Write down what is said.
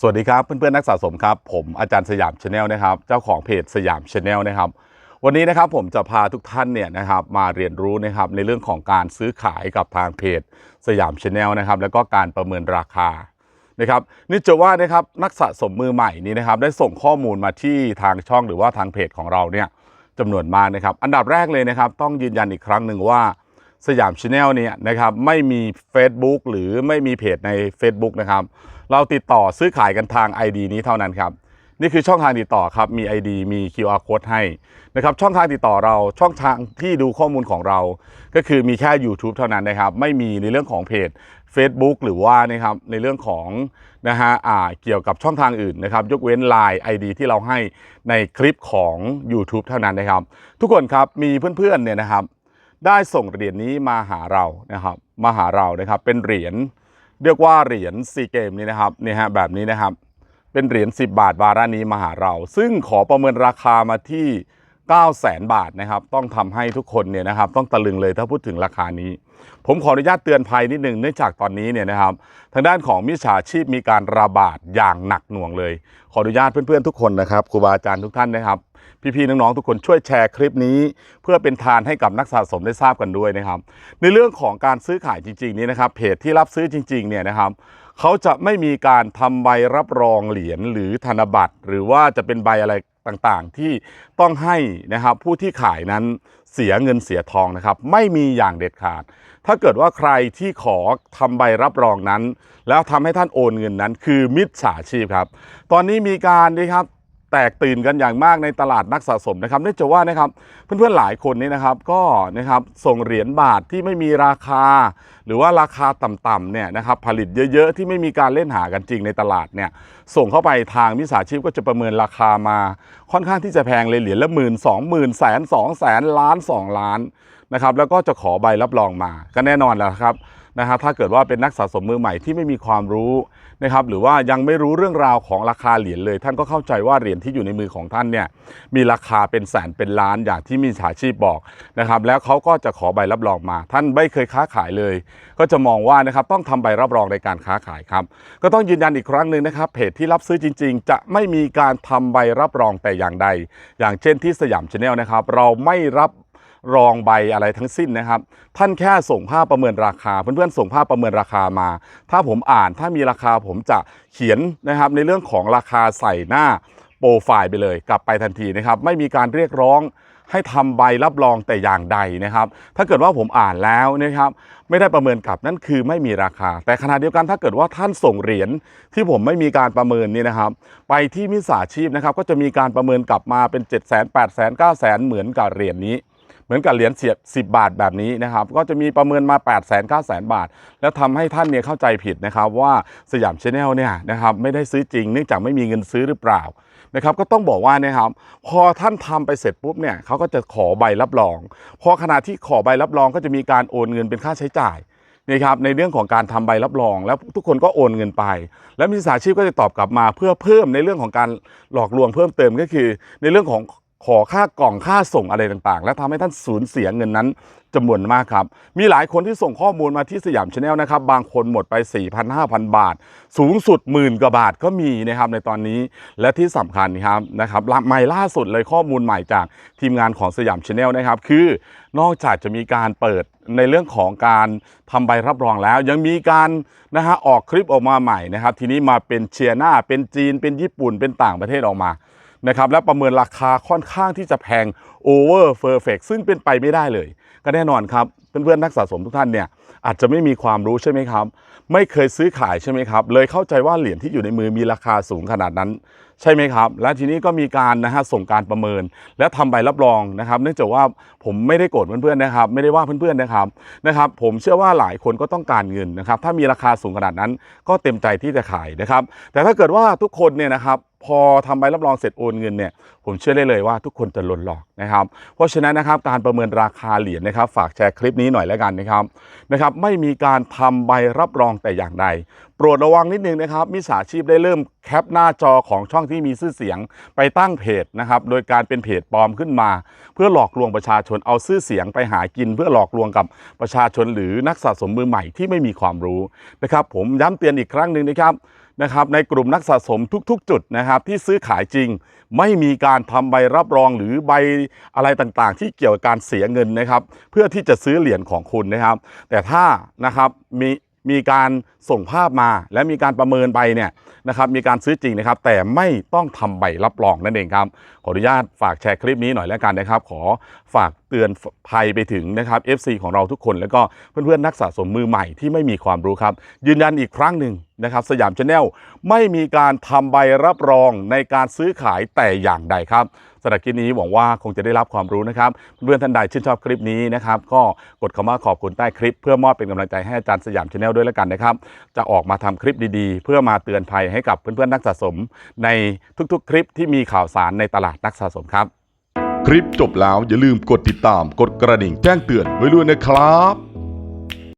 สวัสดีครับเพื่อนๆนักสะสมครับ ผมอาจารย์สยามชาแนลนะครับ เจ้าของเพจสยามชาแนลนะครับ วันนี้นะครับผมจะพาทุกท่านเนี่ยนะครับมาเรียนรู้นะครับในเรื่องของการซื้อขายกับทางเพจสยามชาแนลนะครับแล้วก็การประเมินราคานะครับนี่จะว่านะครับนักสะสมมือใหม่นี้นะครับได้ส่งข้อมูลมาที่ทางช่องหรือว่าทางเพจของเราเนี่ยจำนวนมากนะครับ อันดับแรกเลยนะครับ ต้องยืนยันอีกครั้งหนึ่งว่า สยามชาแนลเนี่ยนะครับไม่มี Facebook หรือไม่มีเพจใน Facebook นะครับ เราติดต่อซื้อขายกันทาง ID นี้เท่านั้นครับ นี่คือช่องทางติดต่อครับ มี ID มี QR code ให้นะครับช่องทางติดต่อเราช่องทางที่ดูข้อมูลของเรา ก็คือมีแค่ YouTube เท่านั้นนะครับ ไม่มีในเรื่องของเพจ Facebook หรือว่านะครับในเรื่องของนะฮะอ่าเกี่ยวกับช่องทางอื่นนะครับ ยกเว้น Line ID ที่เราให้ในคลิปของ YouTube เท่านั้นนะครับ ทุกคนครับมีเพื่อนๆเนี่ยนะครับ ได้ส่งเหรียญนี้มาหาเรานะครับมาหาเรานะครับเป็นเหรียญเรียกว่าเหรียญซีเกมนี้นะครับนี่ฮะแบบนี้นะครับ เป็นเหรียญ10 บาทวาระนี้มาหาเรา ซึ่งขอประเมินราคามาที่ 9 0 0 0 0 0บาทนะครับ ต้องทำให้ทุกคนเนี่ยนะครับ ต้องตะลึงเลยถ้าพูดถึงราคานี้ ผมขออนุญาตเตือนภัยนิดหนึ่งเนื่องจากตอนนี้เนี่ยนะครับ ทางด้านของมิจฉาชีพมีการระบาดอย่างหนักหน่วงเลย ขออนุญาตเพื่อนๆทุกคนนะครับครูบาอาจารย์ทุกท่านนะครับ พี่ๆน้องๆทุกคนช่วยแชร์คลิปนี้ เพื่อเป็นทานให้กับนักสะสมได้ทราบกันด้วยนะครับ ในเรื่องของการซื้อขายจริง ๆ นี้นะครับเพจที่รับซื้อจริง ๆเนี่ยนะครับเขาจะไม่มีการทำใบรับรองเหรียญหรือธนบัตร หรือว่าจะเป็นใบอะไร ต่างๆ ที่ต้องให้นะครับผู้ที่ขายนั้นเสียเงินเสียทองนะครับ ไม่มีอย่างเด็ดขาด ถ้าเกิดว่าใครที่ขอทำใบรับรองนั้น แล้วทำให้ท่านโอนเงินนั้น คือมิจฉาชีพครับ ตอนนี้มีการนะครับ แตกตื่นกันอย่างมากในตลาดนักสะสมนะครับเนื่องจากว่านะครับเพื่อนๆหลายคนนี้นะครับก็นะครับส่งเหรียญบาทที่ไม่มีราคา หรือว่าราคาต่ำๆเนี่ยนะครับผลิตเยอะๆ ที่ไม่มีการเล่นหากันจริงในตลาดเนี่ยส่งเข้าไปทางมิจฉาชีพก็จะประเมินราคามา ค่อนข้างที่จะแพงเลยเหรียญละหมื่นสองหมื่นแสนสองแสนล้านสองล้านนะครับแล้วก็จะขอใบรับรองมาก็แน่นอนแล้วครับ นะฮะถ้าเกิดว่าเป็นนักสะสมมือใหม่ที่ไม่มีความรู้นะครับหรือว่ายังไม่รู้เรื่องราวของราคาเหรียญเลย ท่านก็เข้าใจว่าเหรียญที่อยู่ในมือของท่านเนี่ยมีราคาเป็นแสนเป็นล้านอย่างที่มีสาชีพบอกนะครับแล้วเขาก็จะขอใบรับรองมา ท่านไม่เคยค้าขายเลย ก็จะมองว่านะครับต้องทำใบรับรองในการค้าขายครับก็ต้องยืนยันอีกครั้งหนึ่งนะครับเพจที่รับซื้อจริง ๆ จะไม่มีการทำใบรับรองแต่อย่างใด อย่างเช่นที่สยามชาแนลนะครับเราไม่รับ รองใบอะไรทั้งสิ้นนะครับ ท่านแค่ส่งภาพประเมินราคา เพื่อนๆส่งภาพประเมินราคามา ถ้าผมอ่านถ้ามีราคาผมจะเขียนนะครับในเรื่องของราคาใส่หน้าโปรไฟล์ไปเลย กลับไปทันทีนะครับ ไม่มีการเรียกร้องให้ทำใบรับรองแต่อย่างใดนะครับ ถ้าเกิดว่าผมอ่านแล้วนะครับ ไม่ได้ประเมินกลับนั่นคือไม่มีราคา แต่ขณะเดียวกันถ้าเกิดว่าท่านส่งเหรียญที่ผมไม่มีการประเมินนี่นะครับ ไปที่มิจฉาชีพนะครับ ก็จะมีการประเมินกลับมาเป็น7 0 0 0 0 0 8 0 0 0 0 9 0 0 0 0เหมือนกับเหรียญนี้ เหมือนกับเหรียญเสียบ10บาทแบบนี้นะครับ ก็จะมีประเมินมา 8 0 0 0 0 0 9 0 0 0 บาท แล้วทำให้ท่านเนี่ยเข้าใจผิดนะครับว่าสยามชาแนลเนี่ยนะครับไม่ได้ซื้อจริง เนื่องจากไม่มีเงินซื้อหรือเปล่านะครับก็ต้องบอกว่านะครับพอท่านทำไปเสร็จปุ๊บเนี่ยเขาก็จะขอใบรับรอง พอขณะที่ขอใบรับรองก็จะมีการโอนเงินเป็นค่าใช้จ่ายนะครับในเรื่องของการทำใบรับรอง แล้วทุกคนก็โอนเงินไป แล้วมิจฉาชีพก็จะตอบกลับมาเพื่อเพิ่มในเรื่องของการหลอกลวงเพิ่มเติมก็คือ ในเรื่องของ ขอค่ากล่องค่าส่งอะไรต่างๆ และทำให้ท่านสูญเสียเงินนั้นจำนวนมากครับ มีหลายคนที่ส่งข้อมูลมาที่สยามชาแนลนะครับ บางคนหมดไป 4,000 5,000 บาท สูงสุดหมื่นกว่าบาทก็มีนะครับในตอนนี้และที่สำคัญครับนะครับใหม่ล่าสุดเลยข้อมูลใหม่จากทีมงานของสยามชาแนลนะครับ คือนอกจากจะมีการเปิดในเรื่องของการทำใบรับรองแล้ว ยังมีการนะฮะออกคลิปออกมาใหม่นะครับ ทีนี้มาเป็นเชียร์หน้าเป็นจีนเป็นญี่ปุ่นเป็นต่างประเทศออกมา นะครับและประเมินราคาค่อนข้างที่จะแพงโอเวอร์เฟอร์เฟกซึ่งเป็นไปไม่ได้เลย ก็แน่นอนครับเพื่อนๆนักสะสมทุกท่านเนี่ยอาจจะไม่มีความรู้ใช่ไหมครับ ไม่เคยซื้อขายใช่ไหมครับ เลยเข้าใจว่าเหรียญที่อยู่ในมือมีราคาสูงขนาดนั้น ใช่ไหมครับ และทีนี้ก็มีการนะฮะส่งการประเมิน และทำใบรับรองนะครับ เนื่องจากว่าผมไม่ได้โกรธเพื่อนๆนะครับ ไม่ได้ว่าเพื่อนๆนะครับนะครับ ผมเชื่อว่าหลายคนก็ต้องการเงินนะครับ ถ้ามีราคาสูงขนาดนั้นก็เต็มใจที่จะขายนะครับ แต่ถ้าเกิดว่าทุกคนเนี่ยนะครับ พอทำใบรับรองเสร็จโอนเงินเนี่ยผมเชื่อได้เลยว่าทุกคนจะหล่นหลอกนะครับ เพราะฉะนั้นนะครับการประเมินราคาเหรียญนะครับ ฝากแชร์คลิปนี้หน่อยแล้วกันนะครับนะครับ ไม่มีการทำใบรับรองแต่อย่างใดโปรดระวังนิดนึงนะครับมิจฉาชีพได้เริ่มแคปหน้าจอของช่องที่มีชื่อเสียงไปตั้งเพจนะครับโดยการเป็นเพจปลอมขึ้นมา เพื่อหลอกลวงประชาชนเอาชื่อเสียงไปหากิน เพื่อหลอกลวงกับประชาชนหรือนักสะสมมือใหม่ที่ไม่มีความรู้นะครับ ผมย้ำเตือนอีกครั้งหนึ่งนะครับ นะครับในกลุ่มนักสะสมทุก ๆ จุดนะครับที่ซื้อขายจริง ไม่มีการทำใบรับรองหรือใบอะไรต่างๆ ที่เกี่ยวกับการเสียเงินนะครับ เพื่อที่จะซื้อเหรียญของคุณนะครับ แต่ถ้านะครับมีมีการส่งภาพมาและมีการประเมินใบเนี่ยนะครับมีการซื้อจริงนะครับ แต่ไม่ต้องทำใบรับรองนั่นเองครับขออนุญาตฝากแชร์คลิปนี้หน่อยแล้วกันนะครับ ขอฝากเตือนภัยไปถึงนะครับ FC ของเราทุกคน แล้วก็เพื่อนๆนักสะสมมือใหม่ที่ไม่มีความรู้ครับ ยืนยันอีกครั้งหนึ่งนะครับ สยามชาแนลไม่มีการทำใบรับรองในการซื้อขายแต่อย่างใดครับสำหรับคลิปนี้หวังว่าคงจะได้รับความรู้นะครับ เพื่อนๆท่านใดชื่นชอบคลิปนี้นะครับ ก็กดคำว่าขอบคุณใต้คลิป เพื่อมอบเป็นกำลังใจให้อาจารย์สยามชาแนลด้วยแล้วกันนะครับ จะออกมาทำคลิปดีๆ เพื่อมาเตือนภัยให้กับเพื่อนๆนักสะสม ในทุกๆ คลิปที่มีข่าวสารในตลาดนักสะสมครับ คลิปจบแล้วอย่าลืมกดติดตามกดกระดิ่งแจ้งเตือนไว้ด้วยนะครับ